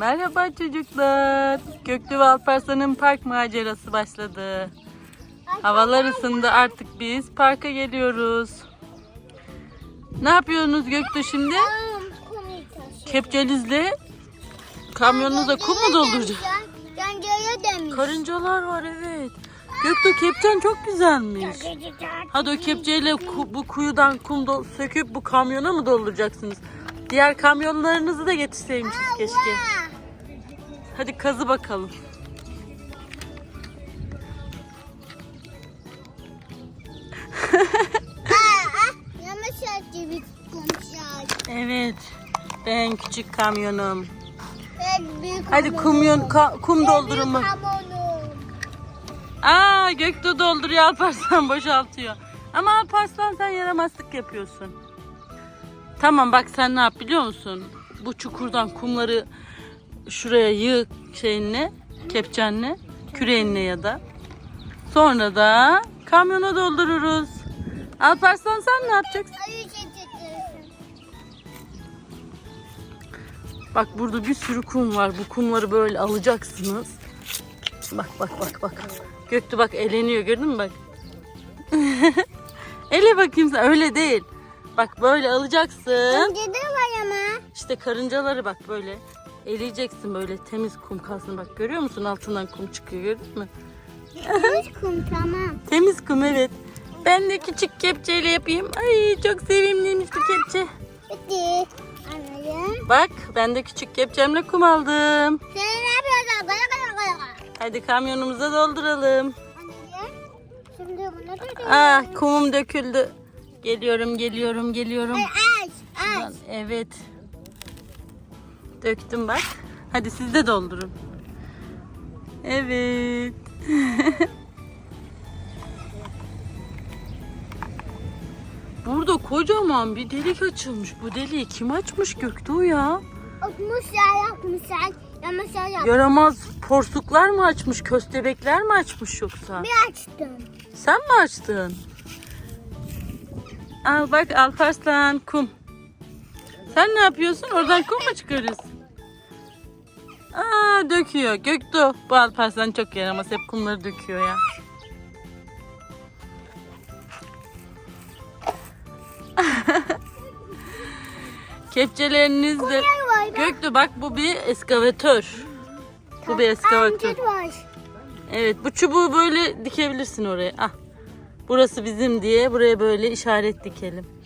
Merhaba çocuklar. Göklü ve Alparslan'ın park macerası başladı. Havalar ısındı artık biz parka geliyoruz. Ne yapıyorsunuz Göklü şimdi? Kepçenizle kamyonunuza kum mu demiş. Karıncalar var evet. Göktuğ kepçen çok güzelmiş. Hadi o kepçeyle ku- bu kuyudan kum söküp bu kamyona mı dolduracaksınız? Diğer kamyonlarınızı da getirseymişiz keşke. Hadi kazı bakalım. Evet. Ben küçük kamyonum. Ben büyük Hadi kumyon ka- kum. Kamonum. Aa Göktuğ dolduruyor Alparslan boşaltıyor. Ama Alparslan sen yaramazlık yapıyorsun. Tamam bak sen ne yap biliyor musun? Bu çukurdan kumları şuraya yığ şeyinle, kepçenle, küreğinle ya da. Sonra da kamyona doldururuz. Alparslan sen ne yapacaksın? Çekeceksin. Bak burada bir sürü kum var. Bu kumları böyle alacaksınız. Bak bak bak bak. Göktü bak eleniyor gördün mü bak. Ele bakayım sen öyle değil. Bak böyle alacaksın. Önce de var ama. İşte karıncaları bak böyle. Eleyeceksin böyle temiz kum kalsın. Bak görüyor musun altından kum çıkıyor gördün mü? Temiz kum tamam. Temiz kum evet. Ben de küçük kepçeyle yapayım. Ay çok sevimliymiş bu kepçe. Bitti. Anlayın. Bak ben de küçük kepçemle kum aldım. Sen ne yapıyorsun? Gaya. Hadi kamyonumuza dolduralım. Şimdi bunu da Ah kumum döküldü. Geliyorum geliyorum geliyorum. Aç. Aç. Şuradan, Evet. Döktüm bak. Hadi siz de doldurun. Evet. Burada kocaman bir delik açılmış. Bu deliği kim açmış Göktuğ ya? Okmuşlar yapmışlar. Yamaçlar yap. Yaramaz porsuklar mı açmış, köstebekler mi açmış yoksa? Bir açtım. Sen mi açtın? Al bak Alparslan kum. Sen ne yapıyorsun? Oradan kum mu çıkarıyorsun? Aa döküyor. Göktuğ. Bu Alparslan çok yaramaz. Hep kumları döküyor ya. Kepçelerinizle... Göktuğ bak bu bir eskavatör. Bu bir eskavatör. Evet bu çubuğu böyle dikebilirsin oraya. Ah. Burası bizim diye buraya böyle işaret dikelim.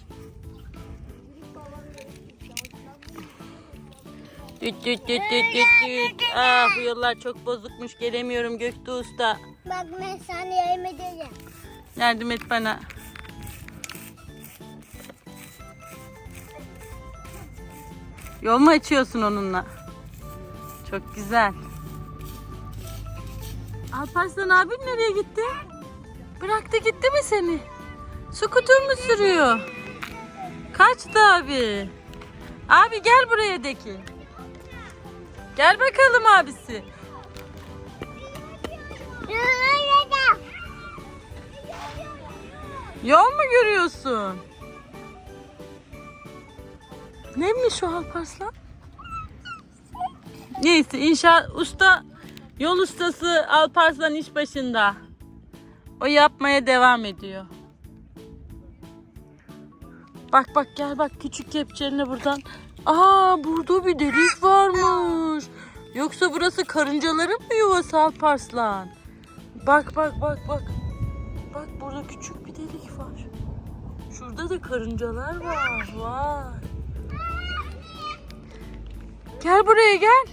Düt düt düt düt düt düt. Ah bu yollar çok bozukmuş gelemiyorum Göktuğ Usta. Bak ben sana yardım edeceğim. Yardım et bana. Yol mu açıyorsun onunla? Çok güzel. Alparslan abin nereye gitti? Bıraktı gitti mi seni? Skuter mu sürüyor? Kaçtı abi. Abi gel buraya de ki. Gel bakalım abisi. Yol mu görüyorsun? Neymiş o Alparslan? Neyse inşaat usta yol ustası Alparslan iş başında. O yapmaya devam ediyor. Bak bak gel bak küçük kepçeline buradan. Aa burada bir delik varmış. Yoksa burası karıncaların mı yuvası Alparslan? Bak bak bak bak. Bak burada küçük bir delik var. Şurada da karıncalar var. Vay. Gel buraya gel.